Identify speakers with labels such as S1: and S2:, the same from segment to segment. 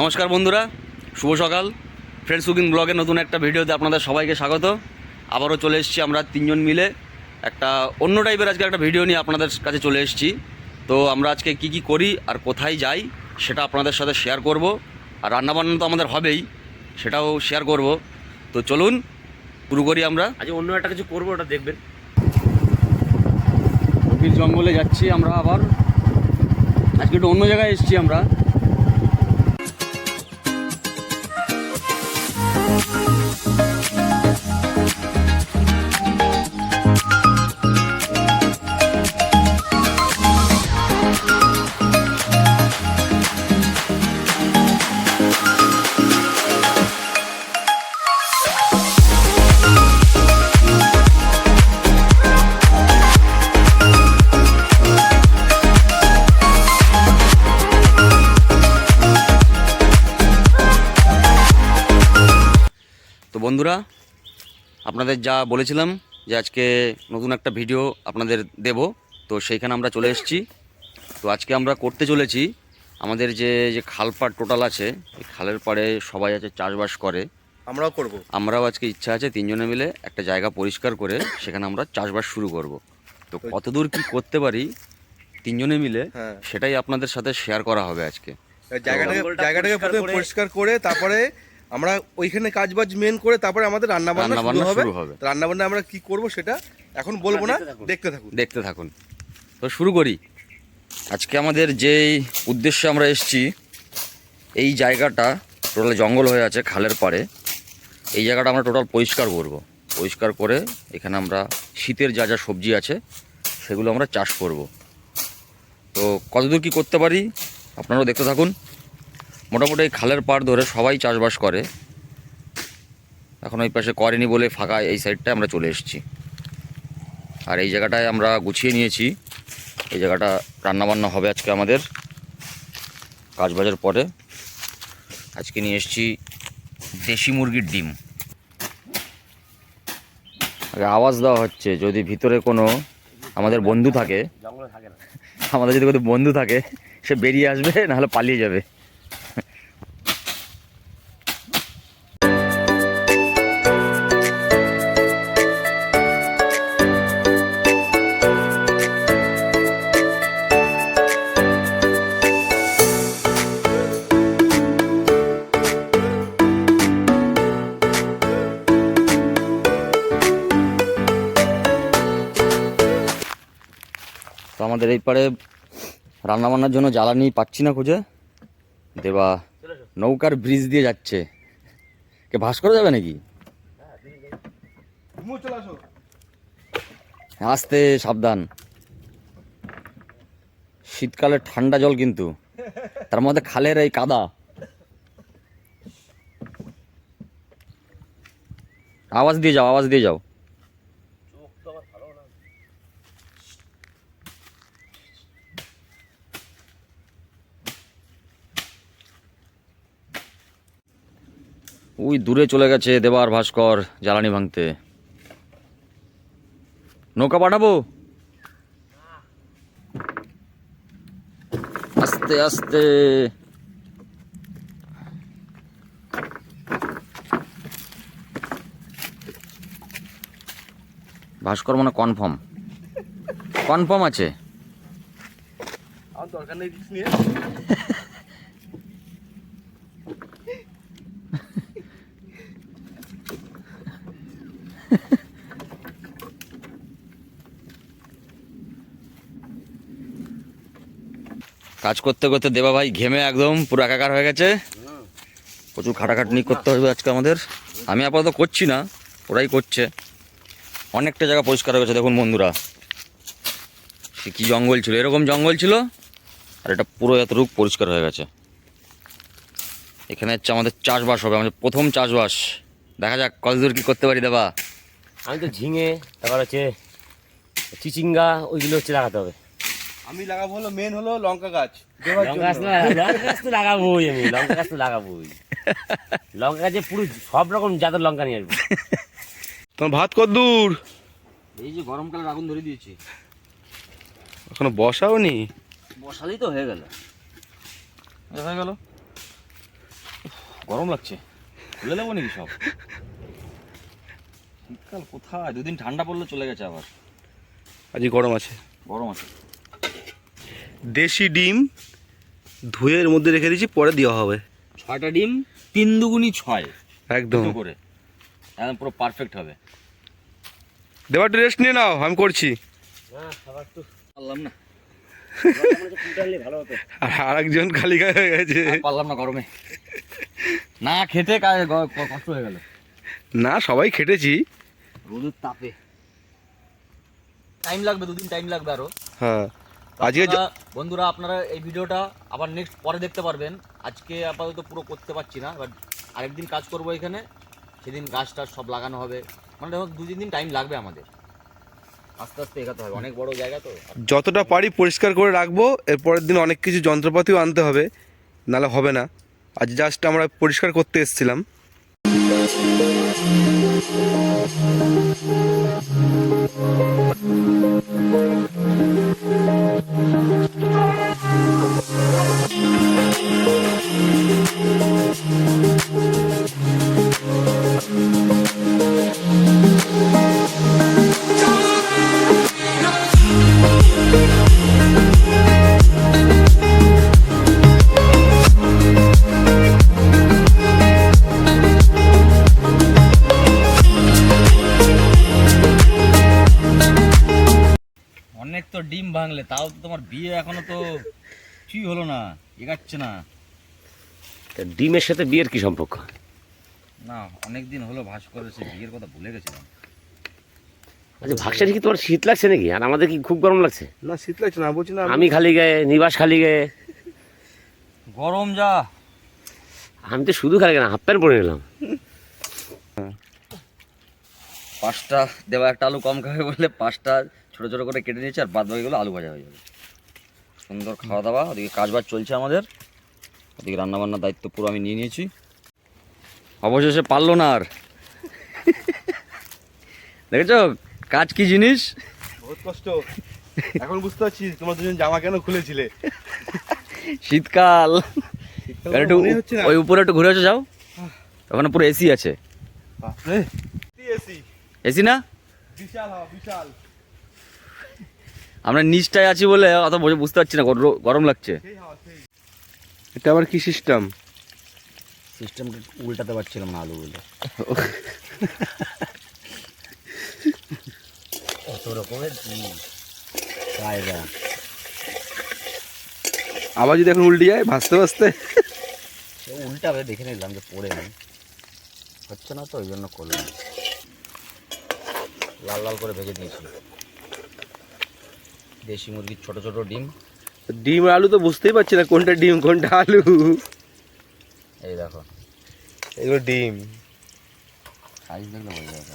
S1: নমস্কার বন্ধুরা শুভ সকাল। ফ্রেন্ডস কুকিং ব্লগে নতুন একটা ভিডিওতে আপনাদের সবাইকে স্বাগত। আবারও চলে এসেছি আমরা তিনজন মিলে। একটা অন্য টাইপের আজকে একটা ভিডিও নিয়ে আপনাদের কাছে চলে এসেছি। তো আমরা আজকে কি কি করি আর কোথায় যাই সেটা আপনাদের সাথে শেয়ার করব। আর রান্নাবান্না তো আমাদের হবেই সেটাও শেয়ার করব। তো চলুন শুরু করি আমরা।
S2: আজ অন্য একটা কিছু করব ওটা দেখবেন।
S1: গভীর জঙ্গলে যাচ্ছি আমরা আবার। আজকে একটু অন্য জায়গায় এসেছি আমরা। বন্ধুরা আপনাদের যা বলেছিলাম যে আজকে নতুন একটা ভিডিও আপনাদের দেব তো সেইখানে আমরা চলে এসেছি। তো আজকে আমরা করতে চলেছি আমাদের যে যে খালপাড় টোটাল আছে এই খালের পাড়ে সবাই আছে চাষবাস করে।
S3: আমরাও করব।
S1: আমরাও আজকে ইচ্ছা আছে তিনজনে মিলে একটা জায়গা পরিষ্কার করে সেখানে আমরা চাষবাস শুরু করব। তো কতদূর কি করতে পারি তিনজনে মিলে
S3: হ্যাঁ।
S1: সেটাই আপনাদের সাথে শেয়ার করা হবে আজকে।
S3: জায়গাটাকে জায়গাটাকে
S2: পরিষ্কার করে
S3: তারপরে আমরা ওইখানে কাজবাজ মেন করে তারপরে আমাদের রান্না বান্না শুরু হবে। রান্না বান্না আমরা কি করব সেটা এখন বলব না
S2: দেখতে থাকুন।
S3: দেখতে থাকুন।
S1: দেখতে থাকুন। তো শুরু করি। আজকে আমাদের যেই উদ্দেশ্যে আমরা এসেছি এই জায়গাটা টোটাল জঙ্গল হয়ে আছে খালের পাড়ে। এই জায়গাটা আমরা টোটাল পরিষ্কার করব। পরিষ্কার করে এখানে আমরা শীতের যা যা সবজি আছে সেগুলো আমরা চাষ করব। তো কতদূর কি করতে পারি আপনারাও দেখতে থাকুন। মোটামুটি খালের পাড় ধরে সবাই চাষবাস করে। এখন ওই পাশে করেনি বলে ফাঁকা এই সাইডটায় আমরা চলে এসেছি। আর এই জায়গাটায় আমরা গুছিয়ে নিয়েছি। এই জায়গাটা রান্নাবান্না হবে আজকে আমাদের কাজ বাজার পরে। আজকে নিয়ে এসেছি দেশি মুরগির ডিম। আগে আওয়াজ দেওয়া হচ্ছে, যদি ভিতরে কোনো আমাদের বন্ধু থাকে, আমাদের যদি কোনো বন্ধু থাকে, সে বেরিয়ে আসবে, নাহলে পালিয়ে যাবে। রান্নাবান্নার জন্য জ্বালানি পাচ্ছি না খুঁজে। দেবা নৌকার ব্রিজ দিয়ে যাচ্ছে। কে ভাস করা যাবে নাকি? আসতে সাবধান। শীতকালে ঠান্ডা জল কিন্তু। তার মধ্যে খালের এই কাদা। আওয়াজ দিয়ে যাও, আওয়াজ দিয়ে যাও। ওই দূরে চলে গেছে দেবার ভাস্কর জ্বালানি ভাঙতে। নৌকা পাঠাবো? আস্তে আস্তে। ভাস্কর মানে কনফার্ম কনফার্ম আছে।
S3: দরকার নেই
S1: কাজ করতে করতে দেবা ভাই ঘেমে একদম পুরো একাকার হয়ে গেছে। প্রচুর খাটাখাটনি করতে হবে আজকে আমাদের। আমি আপাতত করছি না, ওরাই করছে। অনেকটা জায়গা পরিষ্কার হয়ে গেছে, দেখুন বন্ধুরা। সে কী জঙ্গল ছিল? এরকম জঙ্গল ছিল, আর এটা পুরো এতটুকু পরিষ্কার হয়ে গেছে। এখানে হচ্ছে আমাদের চাষবাস হবে, আমাদের প্রথম চাষবাস। দেখা যাক, কতদূর কী করতে পারি দেবা।
S2: আমি তো ঝিঙে, তারপর হচ্ছে চিচিঙ্গা, ওইগুলো হচ্ছে লাগাতে হবে।
S3: আমি লাগাবো হলো মেন হলো লঙ্কা গাছ।
S2: লঙ্কা গাছ না লঙ্কা গাছ তো লাগাবোই আমি লঙ্কা গাছ তো লাগাবোই। লঙ্কা গাছে পুরো সব রকম জাতের লঙ্কা নিয়ে আসব।
S3: তোমার ভাত কত দূর?
S1: এই যে গরমকালের আগুন ধরে দিয়েছি।
S3: এখনও বসাও নি
S1: বসালেই তো হয়ে গেল। হয়ে গেল। গরম লাগছে। খুলে নেব নাকি সব? শীতকাল কোথায়? দুদিন ঠান্ডা পড়লে চলে গেছে আবার।
S3: আজকে গরম আছে।
S1: গরম আছে।
S3: দেশি ডিম ধুয়ে এর মধ্যে রেখে দিয়েছি পরে দেওয়া হবে।
S1: ছয়টা ডিম তিন দুগুনি ছয়।
S3: একদম।
S1: করে। একদম পুরো পারফেক্ট হবে।
S3: দেওয়া একটু রেস্ট নিয়ে নাও আমি করছি।
S1: পারলাম না।
S3: আর আরেকজন খালি গায়ে হয়ে গেছে।
S1: পারলাম না গরমে। না কষ্ট হয়ে গেল।
S3: না সবাই খেটেছি।
S1: রোদের তাপে। টাইম লাগবে দুদিন টাইম লাগবে আরও।
S3: হ্যাঁ। আজকে য-
S1: বন্ধুরা আপনারা এই ভিডিওটা আবার নেক্সট পরে দেখতে পারবেন। আজকে আপাতত পুরো করতে পারছি না এবার আরেকদিন কাজ করব এখানে। সেদিন গাছ টাছ সব লাগানো হবে। মানে দেখো দু তিন দিন টাইম লাগবে আমাদের। আস্তে আস্তে এগাতে হবে। অনেক বড় জায়গা তো।
S3: যতটা পারি পরিষ্কার করে রাখব। এর পরের দিন অনেক কিছু যন্ত্রপাতিও আনতে হবে। নাহলে হবে না। আজ জাস্ট আমরা পরিষ্কার করতে এসেছিলাম।
S1: অনেক Thank you. ভাঙলে তাও তো তোমার বিয়ে এখনও তো কিছুই হলো না এগাচ্ছে না।
S2: তা ডিমের সাথে বিয়ের কি সম্পর্ক?
S1: না অনেক দিন হলো ভাস করে সে বিয়ের কথা ভুলে গেছিলাম।
S2: আচ্ছা ভাগসারি কি তোমার শীত লাগছে নাকি? আর আমাদের কি খুব গরম লাগছে?
S3: না শীত লাগছে না বলছি না
S2: আমি খালি গায়ে নিবাস খালি গায়ে।
S1: গরম যা।
S2: আমি তো শুধু খালি গায়ে না হাফ প্যান্ট পরে নিলাম।
S1: পাঁচটা দেওয়া একটা আলু কম খাবে বলে পাঁচটা ছোট ছোট করে কেটে নিয়েছি আর বাদ বাকিগুলো আলু ভাজা হয়ে যাবে। সুন্দর খাওয়া দাওয়া ওদিকে কাজ বাজ চলছে আমাদের। ওদিকে রান্নাবান্নার দায়িত্ব পুরো আমি নিয়ে নিয়েছি। অবশেষে পারল না আর। দেখেছ? কাজ কি জিনিস?
S3: বহুত কষ্ট। এখন বুঝতে পারছি তোমার দুজন জামা কেন খুলেছিলে।
S1: শীতকাল। একটু ওই উপরে একটু ঘুরে আসো যাও। ওখানে পুরো এসি আছে।
S3: এসি
S1: এসি না?
S3: বিশাল বিশাল।
S1: আমরা নিচটায় আছি বলে অত বুঝে- বুঝতে পারছি না গর- গরম লাগছে।
S3: এটা আবার কি সিস্টেম
S1: সিস্টেমটা উল্টাতে পারছিলাম না আলুগুলো
S2: কত রকমের
S1: কায়দা
S3: আবার যদি এখন উল্টে যায় ভাসতে ভাসতে?
S1: সে উল্টাবে দেখে নিলাম যে পড়ে নেই। হচ্ছে না তো ওই জন্য করলাম। লাল লাল করে ভেজে দিয়েছি। দেশি মুরগির ছোট ছোট ডিম।
S3: ডিম আলু তো বুঝতেই পারছি না কোনটা ডিম কোনটা আলু।
S1: এই দেখো।
S3: এগুলো ডিম।
S1: সাইজ দেখলে বোঝা যাবে।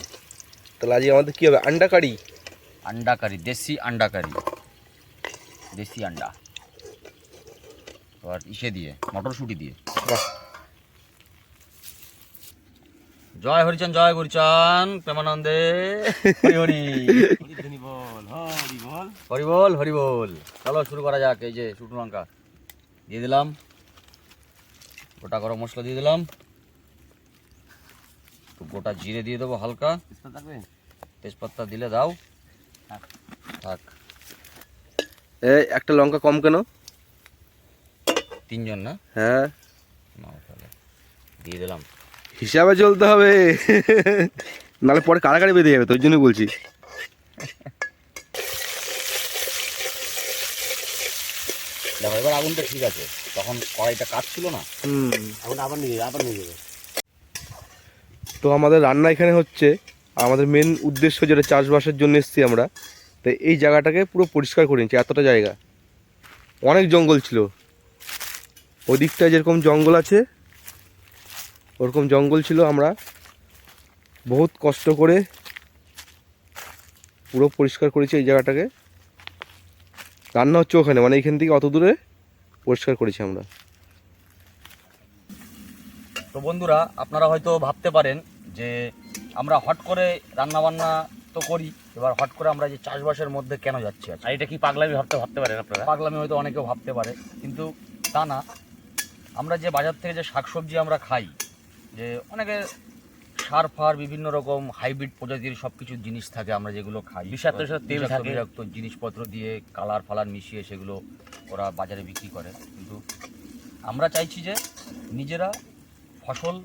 S3: তাহলে আজকে আমাদের কি হবে? আন্ডা কারি?
S1: আন্ডা কারি দেশি আন্ডা কারি। দেশি আন্ডা। আর ইসে দিয়ে মটরশুঁটি দিয়ে।
S3: বাহ।
S1: জয় হরিচন জয় হরিচান প্রেমানন্দে। হরি হরি।
S2: বল হরি বল
S1: হরি বল। চলো শুরু করা যাক এই যে শুকনো লঙ্কা দিয়ে দিলাম। গোটা গরম মশলা দিয়ে দিলাম। গোটা জিরে দিয়ে দেবো হালকা। তেজপাতা দিলে দাও। থাক।
S3: এই একটা লঙ্কা কম কেন?
S1: তিনজন না?
S3: হ্যাঁ।
S1: দিয়ে দিলাম।
S3: হিসাবে চলতে হবে। নাহলে পরে কারাগারি বেঁধে যাবে তোর জন্য বলছি।
S1: দেখো এবার আগুনটা ঠিক আছে। তখন কড়াইটা কাটছিল না।
S3: হুম।
S2: এখন আবার নিয়ে আবার নিয়ে যাবে।
S3: তো আমাদের রান্না এখানে হচ্ছে আমাদের মেন উদ্দেশ্য যেটা চাষবাসের জন্য এসেছি আমরা তো এই জায়গাটাকে পুরো পরিষ্কার করে নিচ্ছি এতটা জায়গা। অনেক জঙ্গল ছিল। ওদিকটায় যেরকম জঙ্গল আছে ওরকম জঙ্গল ছিল আমরা। বহুত কষ্ট করে পুরো পরিষ্কার করেছি এই জায়গাটাকে। রান্না হচ্ছে ওখানে মানে এইখান থেকে অত দূরে পরিষ্কার করেছি আমরা।
S1: তো বন্ধুরা আপনারা হয়তো ভাবতে পারেন যে আমরা হট করে রান্না বান্না তো করি এবার হট করে আমরা যে চাষবাসের মধ্যে কেন যাচ্ছি
S2: আর এটা কি পাগলামি ভাবতে ভাবতে পারেন আপনারা?
S1: পাগলামি হয়তো অনেকেও ভাবতে পারে কিন্তু তা না। আমরা যে বাজার থেকে যে শাকসবজি আমরা খাই যে অনেকে সার ফার বিভিন্ন রকম হাইব্রিড প্রজাতির সব কিছু জিনিস থাকে আমরা যেগুলো খাই।
S2: বিষাক্ত তেল থাকে।
S1: বিষাক্ত জিনিসপত্র দিয়ে কালার ফালার মিশিয়ে সেগুলো ওরা বাজারে বিক্রি করে। কিন্তু আমরা চাইছি যে নিজেরা ফসল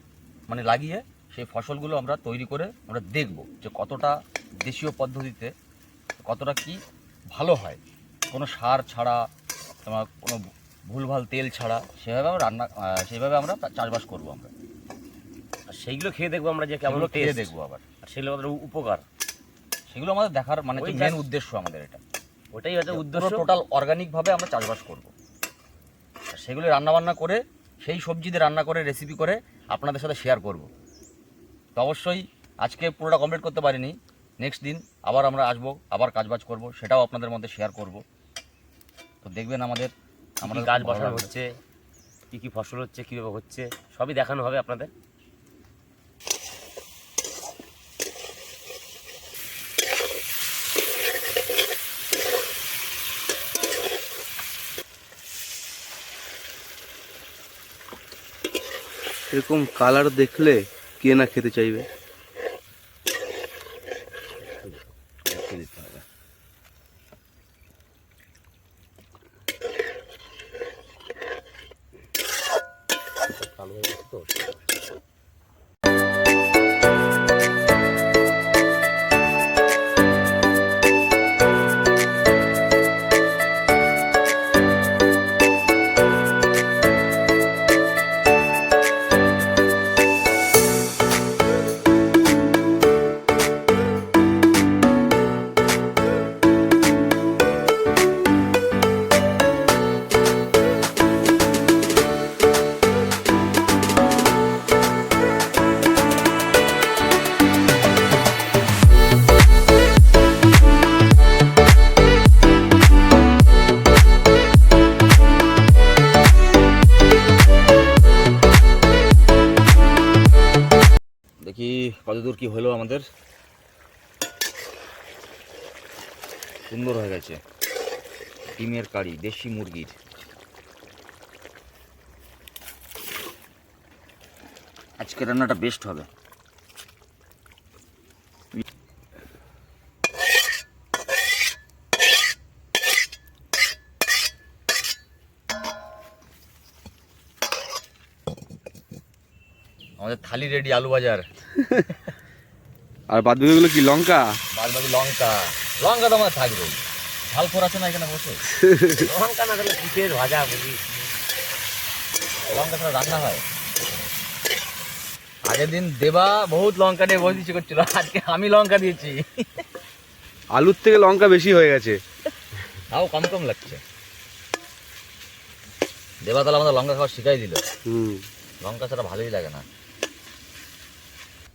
S1: মানে লাগিয়ে সেই ফসলগুলো আমরা তৈরি করে আমরা দেখব যে কতটা দেশীয় পদ্ধতিতে কতটা কি ভালো হয়। কোনো সার ছাড়া তোমার কোনো ভুলভাল তেল ছাড়া সেভাবে আমরা রান্না সেভাবে আমরা চাষবাস করব আমরা।
S2: সেইগুলো খেয়ে দেখব আমরা যে কেমন
S1: খেয়ে দেখব আবার।
S2: আর সেগুলো আমাদের উপকার।
S1: সেগুলো আমাদের দেখার মানে মেন উদ্দেশ্য আমাদের এটা।
S2: ওটাই হচ্ছে উদ্দেশ্য।
S1: টোটাল অর্গানিক ভাবে আমরা চাষবাস করব। আর সেগুলো রান্না বান্না করে সেই সবজি দিয়ে রান্না করে রেসিপি করে আপনাদের সাথে শেয়ার করব। তো অবশ্যই আজকে পুরোটা কমপ্লিট করতে পারিনি। নেক্সট দিন আবার আমরা আসব আবার কাজবাজ করব সেটাও আপনাদের মধ্যে শেয়ার করব। তো দেখবেন আমাদের আমাদের
S2: গাছ বসানো হচ্ছে কি কি ফসল হচ্ছে কীভাবে হচ্ছে সবই দেখানো হবে আপনাদের।
S3: এরকম কালার দেখলে কে না খেতে চাইবে?
S1: কি হলো আমাদের? সুন্দর হয়ে গেছে। ডিমের কারি, দেশি মুরগির। আজকে রান্নাটা বেস্ট হবে। আমাদের থালি রেডি আলু বাজার।
S3: আর বাদ বাকিগুলো কি লঙ্কা?
S1: বাদ বাকি লঙ্কা। লঙ্কা তো আমার থাকবে। ঝাল ফোর আছে না এখানে বসে?
S2: লঙ্কা না তাহলে পিঠের ভাজা বুঝি?
S1: লঙ্কা ছাড়া রান্না হয়। আগের দিন দেবা বহুত লঙ্কা নিয়ে বসে করছিল। আজকে আমি লঙ্কা দিয়েছি।
S3: আলুর থেকে লঙ্কা বেশি হয়ে গেছে।
S1: তাও কম কম লাগছে। দেবা তাহলে আমাদের লঙ্কা খাওয়া শিখাই দিল।
S3: হুম।
S1: লঙ্কা ছাড়া ভালোই লাগে না।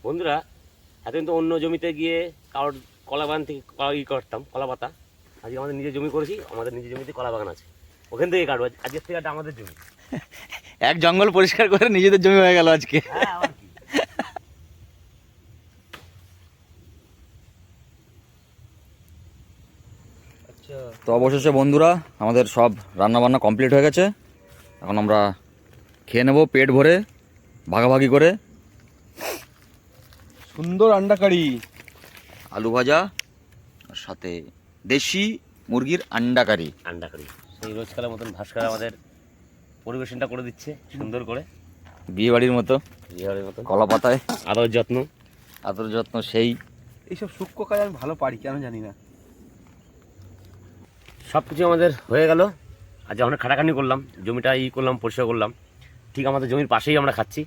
S2: বন্ধুরা এতদিন তো অন্য জমিতে গিয়ে কারোর কলা বাগান থেকে কলা ই করতাম কলা পাতা। আজকে আমাদের নিজের জমি করেছি আমাদের নিজের জমিতে কলা বাগান আছে। ওখান থেকে কাটবো আজকের থেকে আমাদের জমি।
S1: এক জঙ্গল পরিষ্কার করে নিজেদের জমি হয়ে গেল আজকে।
S2: হ্যাঁ কি।
S1: তো অবশেষে বন্ধুরা আমাদের সব রান্না বান্না কমপ্লিট হয়ে গেছে। এখন আমরা খেয়ে নেব পেট ভরে ভাগাভাগি করে।
S3: সুন্দর আন্ডা কারি।
S1: আলু ভাজা আর সাথে দেশি মুরগির আন্ডা কারি।
S2: আন্ডা করি। সেই রোজকালের মতন ভাস্কর আমাদের পরিবেশনটা করে দিচ্ছে সুন্দর করে।
S1: বিয়ে বাড়ির মতো
S2: বিহারের মতো।
S1: কলা পাতায়
S2: আদর যত্ন।
S1: আদর যত্ন সেই।
S3: এইসব সূক্ষ্ম কাজ আমি ভালো পারি কেন জানি না।
S2: সব কিছু আমাদের হয়ে গেল। আজ আমরা খাটাখানি করলাম জমিটা ই করলাম পরিষ্কার করলাম। ঠিক আমাদের জমির পাশেই আমরা খাচ্ছি।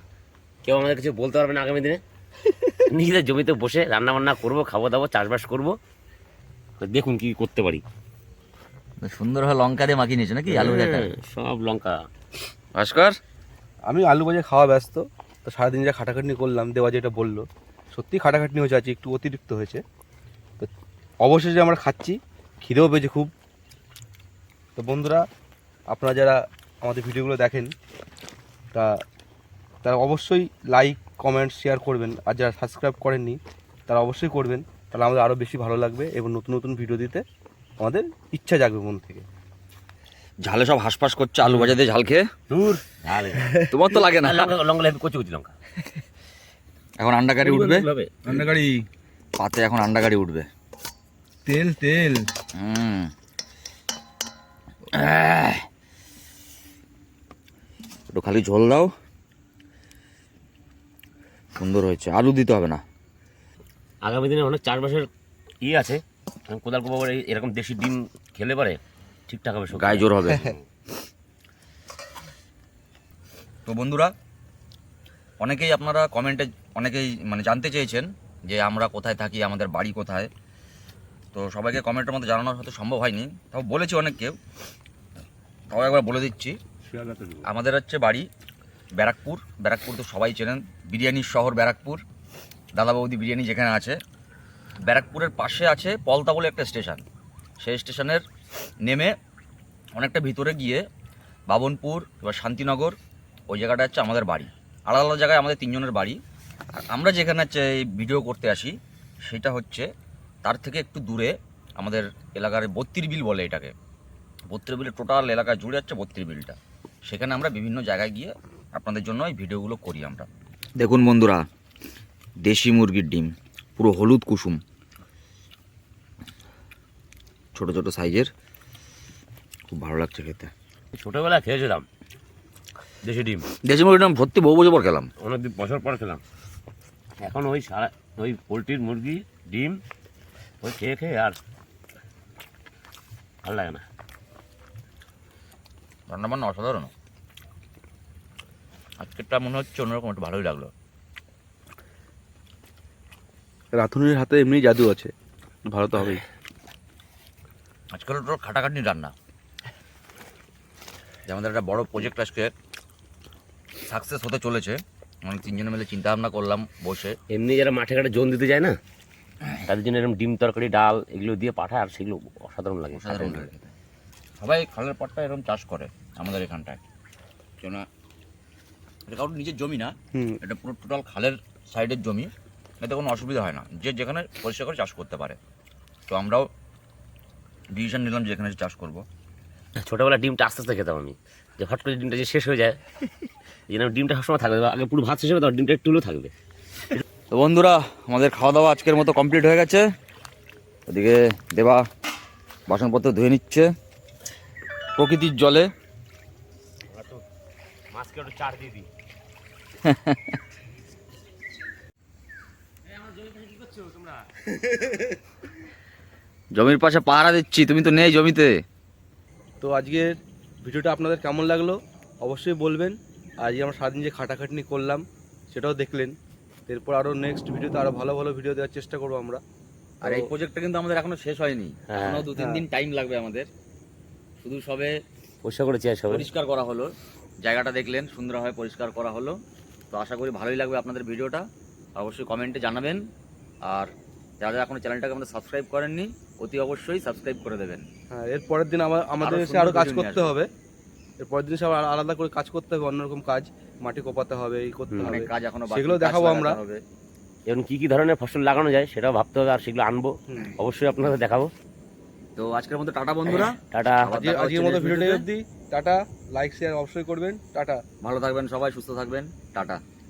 S2: কেউ আমাদের কিছু বলতে পারবে না আগামী দিনে। নিজেদের জমিতে বসে রান্না বান্না করব খাব দাবো চাষবাস করব। তো দেখুন কি করতে পারি।
S1: সুন্দর ভাবে লঙ্কা দিয়ে মাখিয়ে নিয়েছে নাকি? আলু ভাজাটা
S2: হ্যাঁ, সব লঙ্কা।
S1: ভাস্কর?
S3: আমি আলু ভাজা খাওয়া ব্যস্ত তো সারাদিন যা খাটাখাটনি করলাম দেওয়া যেটা বলল সত্যি খাটাখাটনি হয়েছে আজকে একটু অতিরিক্ত হয়েছে। তো অবশেষে আমরা খাচ্ছি খিদেও পেয়েছে খুব। তো বন্ধুরা আপনারা যারা আমাদের ভিডিওগুলো দেখেন তা তারা অবশ্যই লাইক কমেন্ট শেয়ার করবেন। আর যারা সাবস্ক্রাইব করেননি তারা অবশ্যই করবেন। তাহলে আমাদের আরও বেশি ভালো লাগবে এবং নতুন নতুন ভিডিও দিতে আমাদের ইচ্ছা জাগবে মন থেকে।
S1: ঝালে সব হাসপাস করছে আলু ভাজা দিয়ে ঝাল খেয়ে?
S2: দূর। ঝাল।
S1: তোমার তো লাগে না।
S2: লঙ্কা কচি কচি লঙ্কা।
S1: এখন আন্ডা গাড়ি উঠবে?
S2: হবে
S3: রান্নাগাড়ি
S1: পাতে এখন আন্ডা গাড়ি উঠবে।
S3: তেল তেল।
S1: হুম। একটু খালি ঝোল দাও। সুন্দর হয়েছে। আলু দিতে হবে না।
S2: আগামী দিনে অনেক চাষবাসের ই আছে। কোদাল কোপাবার এরকম দেশি ডিম খেলে পারে ঠিকঠাক হবে সব
S1: গায়ে জোর হবে। তো বন্ধুরা অনেকেই আপনারা কমেন্টে অনেকেই মানে জানতে চেয়েছেন যে আমরা কোথায় থাকি আমাদের বাড়ি কোথায়। তো সবাইকে কমেন্টের মধ্যে জানানো হয়তো সম্ভব হয়নি। তাও বলেছি অনেক কেউ তাও একবার বলে দিচ্ছি। আমাদের হচ্ছে বাড়ি ব্যারাকপুর। ব্যারাকপুর তো সবাই চেনেন। বিরিয়ানির শহর ব্যারাকপুর। দাদা বৌদি বিরিয়ানি যেখানে আছে। ব্যারাকপুরের পাশে আছে পলতা বলে একটা স্টেশন। সেই স্টেশনের নেমে অনেকটা ভিতরে গিয়ে বাবনপুর এবার শান্তিনগর, ওই জায়গাটা হচ্ছে আমাদের বাড়ি। আলাদা আলাদা জায়গায় আমাদের তিনজনের বাড়ি। আর আমরা যেখানে হচ্ছে এই ভিডিও করতে আসি, সেটা হচ্ছে তার থেকে একটু দূরে আমাদের এলাকার বত্রির বিল বলে এটাকে। বত্রির বিলের টোটাল এলাকা জুড়ে যাচ্ছে বত্রির বিলটা সেখানে আমরা বিভিন্ন জায়গায় গিয়ে আপনাদের জন্য এই ভিডিওগুলো করি আমরা। দেখুন বন্ধুরা দেশি মুরগির ডিম পুরো হলুদ কুসুম। ছোট ছোট সাইজের খুব ভালো লাগছে খেতে।
S2: ছোটোবেলায় খেয়েছিলাম দেশি ডিম।
S1: দেশি মুরগির ডিম ভর্তি বহু বছর পর খেলাম।
S2: অনেক দিন বছর পর খেলাম। এখন ওই সারা ওই পোলট্রির মুরগি ডিম ওই খেয়ে খেয়ে আর ভালো লাগে না।
S1: রান্না বান্না অসাধারণ। আজকেরটা মনে হচ্ছে অন্যরকম একটু ভালোই লাগল।
S3: রাঁধুনির হাতে এমনি জাদু আছে। ভালো তো হবেই।
S1: আজকাল তো খাটাখাটনি রান্না। যে আমাদের একটা বড় প্রজেক্ট আজকে। সাকসেস হতে চলেছে। আমরা তিনজনে মিলে চিন্তা ভাবনা করলাম বসে।
S2: এমনি যারা মাঠে ঘাটে জোন দিতে যায় না তাদের জন্য এরকম ডিম তরকারি ডাল এগুলো দিয়ে পাঠায় আর সেগুলো অসাধারণ লাগে।
S1: সাধারণ লাগে সবাই খালের পাটটা এরকম চাষ করে আমাদের এখানটায়। কেন এটা কারোর নিজের জমি না এটা পুরো টোটাল খালের সাইডের জমি এতে কোনো অসুবিধা হয় না। যে যেখানে পরিষ্কার করে চাষ করতে পারে। তো আমরাও ডিসিশন নিলাম যে এখানে চাষ করব।
S2: ছোটোবেলা ডিমটা আস্তে আস্তে খেতাম আমি। যে হট করে ডিমটা যে শেষ হয়ে যায় এই জন্য ডিমটা সবসময় থাকবে। আগে পুরো ভাত শেষ হবে তখন ডিমটা একটু থাকবে।
S1: তো বন্ধুরা আমাদের খাওয়া দাওয়া আজকের মতো কমপ্লিট হয়ে গেছে। ওদিকে দেবা বাসনপত্র ধুয়ে নিচ্ছে প্রকৃতির জলে।
S2: মাছকে একটু চার দিয়ে দিই।
S1: জমির পাশে পাহারা দিচ্ছি তুমি তো নেই জমিতে।
S3: তো আজকের ভিডিওটা আপনাদের কেমন লাগল অবশ্যই বলবেন। আজকে আমরা সারাদিন যে খাটাখাটনি করলাম সেটাও দেখলেন। এরপর আরও নেক্সট ভিডিওতে আরও ভালো ভালো ভিডিও দেওয়ার চেষ্টা করব আমরা।
S1: আর এই প্রজেক্টটা কিন্তু আমাদের এখনও শেষ হয়নি।
S2: হ্যাঁ,
S1: এখনও দু তিন
S3: হ্যাঁ।
S1: দিন টাইম লাগবে আমাদের। শুধু সবে
S2: পরিষ্কার করেছি আর
S1: পরিষ্কার করা হলো। জায়গাটা দেখলেন সুন্দরভাবে পরিষ্কার করা হলো। তো আশা করি ভালোই লাগবে আপনাদের ভিডিওটা। অবশ্যই কমেন্টে জানাবেন। আর যারা যারা এখনও চ্যানেলটাকে আমাদের সাবস্ক্রাইব করেননি অতি অবশ্যই সাবস্ক্রাইব করে দেবেন।
S3: হ্যাঁ এর পরের দিন আমার আমাদের এসে আরও কাজ করতে হবে। এর পরের দিন এসে আবার আলাদা করে কাজ করতে হবে অন্যরকম কাজ মাটি কোপাতে হবে এই করতে হবে।
S1: কাজ এখনও বাকি,
S3: সেগুলো দেখাবো আমরা।
S2: এবং কী কী ধরনের ফসল লাগানো যায় সেটাও ভাবতে হবে আর সেগুলো আনব। অবশ্যই আপনাদের দেখাবো।
S1: তো আজকের মতো টাটা বন্ধুরা।
S2: টাটা।
S1: আবার
S3: আজকে আজকের মতো ভিডিওটা। অবধি। টাটা। লাইক শেয়ার অবশ্যই করবেন। টাটা।
S1: ভালো থাকবেন সবাই সুস্থ থাকবেন। টাটা।